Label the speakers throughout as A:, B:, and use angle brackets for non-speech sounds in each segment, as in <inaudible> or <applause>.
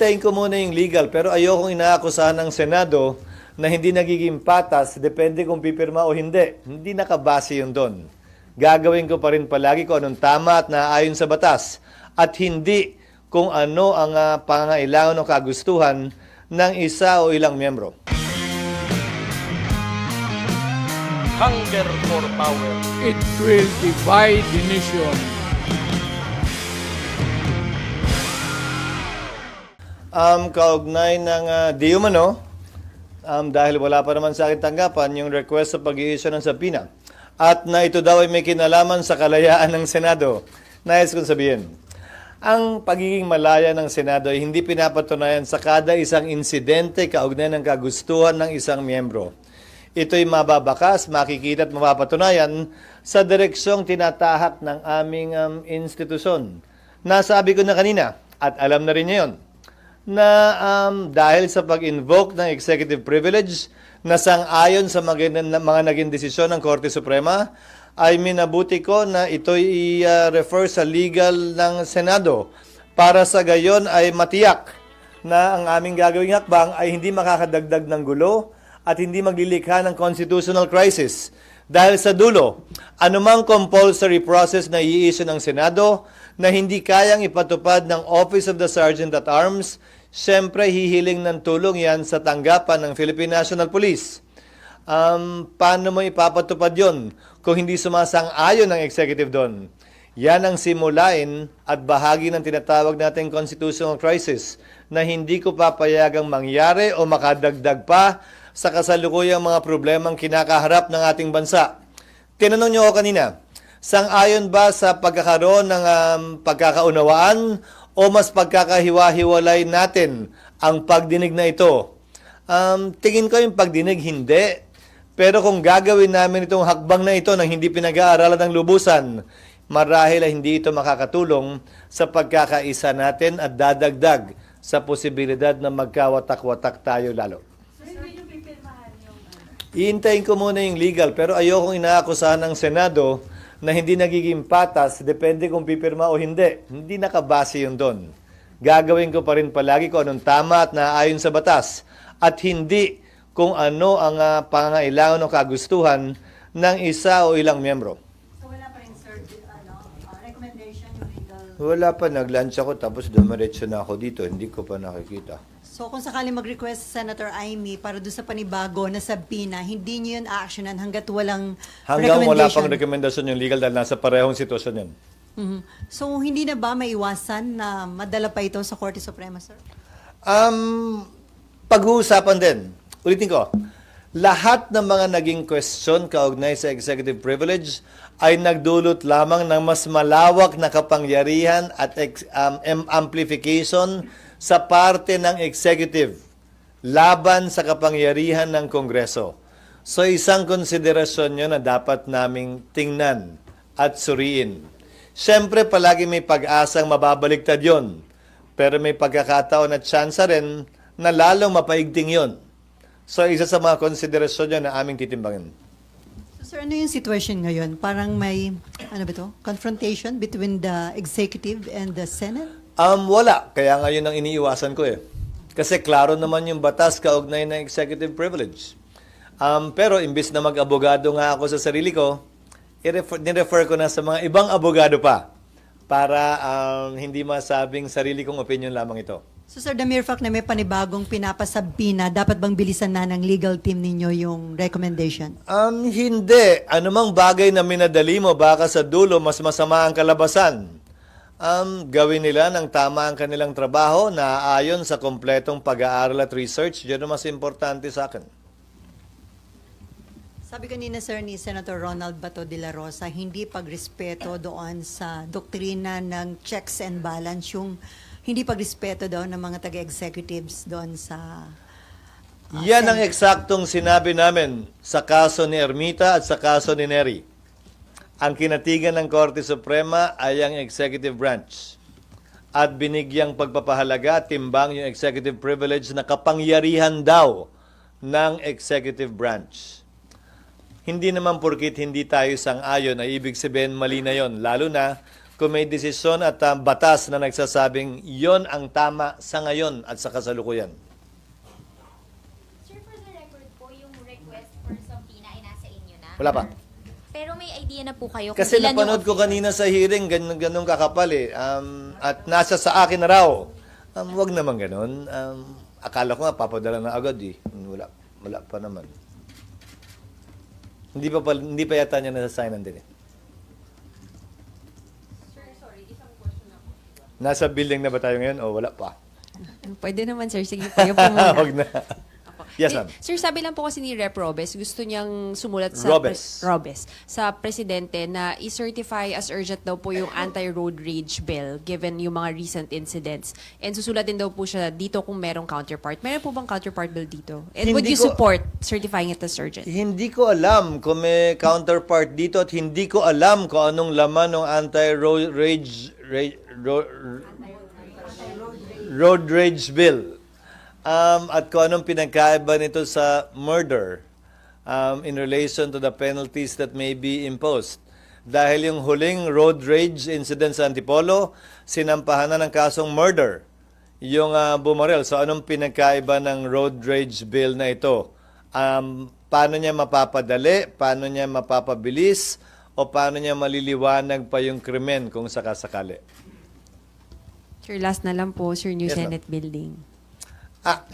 A: Iintayin ko muna yung legal, pero ayokong inaakusahan ng Senado na hindi nagiging patas, depende kung pipirma o hindi. Hindi nakabase yun doon. Gagawin ko pa rin palagi kung anong tama at naayon sa batas. At hindi kung ano ang uh, pangangailangan o kagustuhan ng isa o ilang miyembro.
B: hunger for power.
C: It will divide the nation.
A: Um, kaugnay ng uh, di umano, um, dahil wala pa naman sa akin tanggapan yung request sa pag-i-issue ng sapina. At na ito daw ay may kinalaman sa kalayaan ng Senado. Nais kong sabihin, ang pagiging malaya ng Senado ay hindi pinapatunayan sa kada isang insidente kaugnay ng kagustuhan ng isang miyembro. Ito'y mababakas, makikita at mapapatunayan sa direksyong tinatahak ng aming um, institusyon. Nasabi ko na kanina, at alam na rin niya yun, na um, dahil sa pag-invoke ng executive privilege na sang-ayon sa mga, mga naging desisyon ng Korte Suprema, ay minabuti ko na ito'y i-refer sa legal ng Senado para sa gayon ay matiyak na ang aming gagawing hakbang ay hindi makakadagdag ng gulo at hindi maglilikha ng constitutional crisis. Dahil sa dulo, anumang compulsory process na i-issue ng Senado na hindi kayang ipatupad ng Office of the Sergeant at Arms, siyempre hihiling ng tulong yan sa tanggapan ng Philippine National Police. Um, paano mo ipapatupad yon kung hindi sumasang-ayon ng executive doon? Yan ang simulain at bahagi ng tinatawag nating constitutional crisis na hindi ko papayagang mangyari o makadagdag pa sa kasalukuyang mga problemang kinakaharap ng ating bansa. Tinanong niyo ako kanina, sang-ayon ba sa pagkakaroon ng um, pagkakaunawaan o mas pagkakahiwa-hiwalay natin ang pagdinig na ito? Um, tingin ko yung pagdinig hindi. Pero kung gagawin namin itong hakbang na ito nang hindi pinag-aaralan ng lubusan, marahil ay hindi ito makakatulong sa pagkakaisa natin at dadagdag sa posibilidad na magkawatak-watak tayo lalo. Iintayin ko muna yung legal, pero ayokong inaakusahan ng Senado na hindi nagiging patas, depende kung pipirma o hindi. Hindi nakabase yun doon. Gagawin ko pa rin palagi kung anong tama at naayon sa batas. At hindi kung ano ang uh, pangangailangan o kagustuhan ng isa o ilang miyembro.
D: So wala pa rin, sir, ano, uh, recommendation yung legal...
A: Wala pa, nag-lunch ako tapos dumiretso na ako dito. Hindi ko pa nakikita.
D: So kung sakali mag-request Senator Amy para doon sa panibago na sabina, hindi niyo yun actionan hanggat walang
A: Hanggang wala
D: recommendation.
A: pang rekomendasyon yung legal dahil nasa parehong sitwasyon yun.
D: Mhm. So hindi na ba maiwasan na madala pa ito sa Korte Suprema, sir?
A: Um, pag-uusapan din. Ulitin ko, lahat ng mga naging question kaugnay sa executive privilege ay nagdulot lamang ng mas malawak na kapangyarihan at um, amplification sa parte ng executive laban sa kapangyarihan ng Kongreso. So isang konsiderasyon nyo na dapat naming tingnan at suriin. Siyempre, palagi may pag-asang mababaligtad yon. Pero may pagkakataon at tsansa rin na lalong mapaigting yon. So, isa sa mga konsiderasyon yun na aming titimbangin.
D: So sir, ano yung situation ngayon? Parang may, ano ba ito? Confrontation between the executive and the Senate?
A: Um, wala. Kaya ngayon ang iniiwasan ko eh. Kasi klaro naman yung batas kaugnay ng executive privilege. Um, pero imbis na mag-abogado nga ako sa sarili ko, i-refer, nirefer ko na sa mga ibang abogado pa para um, hindi masabing sarili kong opinion lamang ito.
D: So sir, the mere fact na may panibagong pinapasabina, dapat bang bilisan na ng legal team ninyo yung recommendation?
A: Um, hindi. Anumang bagay na minadali mo, baka sa dulo mas masama ang kalabasan. Um, gawin nila ng tama ang kanilang trabaho na ayon sa kompletong pag-aaral at research. Yun ang mas importante sa akin.
D: Sabi kanina sir ni Senator Ronald Bato de la Rosa, hindi pagrespeto doon sa doktrina ng checks and balance, yung hindi pagrespeto daw ng mga taga-executives doon sa... ah,
A: Yan ang eksaktong sinabi namin sa kaso ni Ermita at sa kaso ni Neri. Ang kinatigan ng Korte Suprema ay ang executive branch. At binigyang pagpapahalaga, timbang yung executive privilege na kapangyarihan daw ng executive branch. Hindi naman porkit hindi tayo sang-ayon ay ibig sabihin mali na yon. Lalo na kung may desisyon at ah, batas na nagsasabing yon ang tama sa ngayon at sa kasalukuyan.
E: Sir, for the record po, yung request for subpoena ay nasa inyo na?
A: Wala pa.
E: Pero may idea na po kayo
A: Kasi
E: kung ilan
A: napanood ko kanina sa hearing, ganun, ganun kakapal eh. Um, at nasa sa akin na raw. Um, wag naman ganun. Um, akala ko nga, papadala na agad eh. Wala, wala pa naman. Hindi pa, pal- hindi pa yata niya nasa-signan din eh. Nasa building na ba tayo ngayon o wala pa?
F: Pwede naman, sir. Sige yung po <laughs> muna.
A: Wag na. Yes, ma'am.
F: Eh, Sir, sabi lang po kasi ni Rep. Robes, gusto niyang sumulat sa...
A: Robes.
F: Robes. Sa presidente na i-certify as urgent daw po yung anti-road rage bill given yung mga recent incidents. And susulatin daw po siya dito kung merong counterpart. Meron po bang counterpart bill dito? And would
A: Hindi
F: you
A: ko-
F: support certifying it as urgent?
A: Hindi ko alam kung may counterpart dito at hindi ko alam kung anong laman ng anti-road rage, rage ro- road rage bill. Um, at kung anong pinagkaiba nito sa murder um, in relation to the penalties that may be imposed. Dahil yung huling road rage incident sa Antipolo, sinampahan na ng kasong murder yung uh, bumarel. So anong pinagkaiba ng road rage bill na ito? Um, paano niya mapapadali? Paano niya mapapabilis? O paano niya maliliwanag pa yung krimen kung sakasakali?
F: Sir, last na lang po, Sir, New
A: Yes.
F: Senate Building.
A: Ah,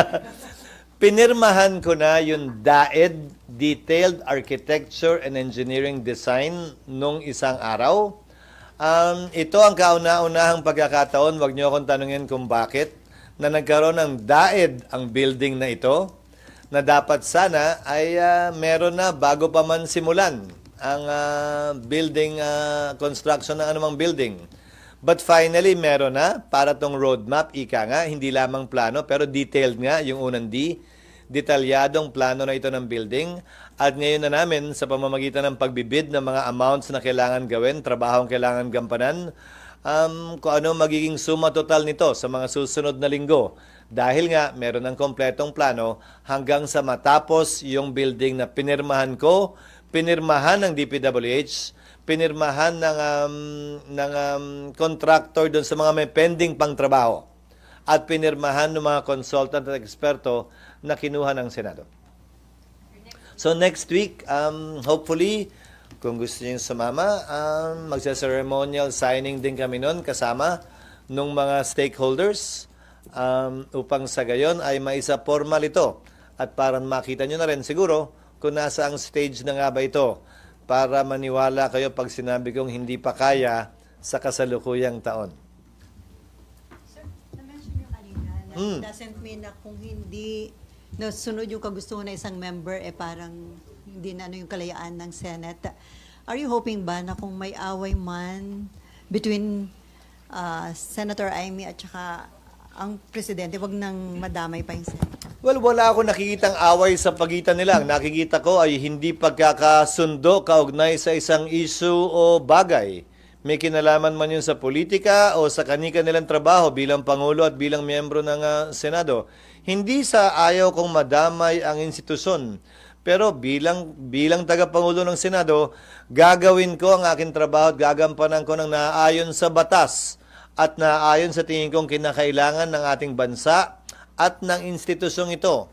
A: <laughs> pinirmahan ko na yung DAED, Detailed Architecture and Engineering Design, nung isang araw. Um, ito ang kauna-unahang pagkakataon, wag niyo akong tanungin kung bakit, na nagkaroon ng DAED ang building na ito, na dapat sana ay ah, meron na bago pa man simulan ang ah, building ah, construction ng anumang building. But finally, meron na para tong roadmap, ika nga, hindi lamang plano, pero detailed nga yung unang D. Detalyadong plano na ito ng building. At ngayon na namin, sa pamamagitan ng pagbibid ng mga amounts na kailangan gawin, trabahong kailangan gampanan, um, kung ano magiging suma total nito sa mga susunod na linggo. Dahil nga, meron ng kompletong plano hanggang sa matapos yung building na pinirmahan ko, pinirmahan ng DPWH, pinirmahan ng um, ng um, contractor doon sa mga may pending pang trabaho at pinirmahan ng mga consultant at eksperto na kinuha ng Senado. So next week, um, hopefully, kung gusto niyo sumama, um, magsa-ceremonial signing din kami noon kasama nung mga stakeholders um, upang sa gayon ay maisa formal ito. At para makita nyo na rin siguro kung nasa ang stage na nga ba ito para maniwala kayo pag sinabi kong hindi pa kaya sa kasalukuyang taon.
D: Sir, na-mention nyo kanina na
A: Hmm.
D: doesn't mean na kung hindi nasunod yung kagustuhan ng isang member, eh parang hindi na ano yung kalayaan ng Senate. Are you hoping ba na kung may away man between uh, Senator Amy at saka ang presidente, wag nang madamay pa yung Senate?
A: Well, wala ako nakikitang away sa pagitan nila. Ang nakikita ko ay hindi pagkakasundo kaugnay sa isang issue o bagay. May kinalaman man yun sa politika o sa kanika nilang trabaho bilang Pangulo at bilang miyembro ng ah, Senado. Hindi sa ayaw kong madamay ang institusyon. Pero bilang bilang tagapangulo ng Senado, gagawin ko ang aking trabaho at gagampanan ko ng naaayon sa batas at naaayon sa tingin kong kinakailangan ng ating bansa at ng institusyong ito.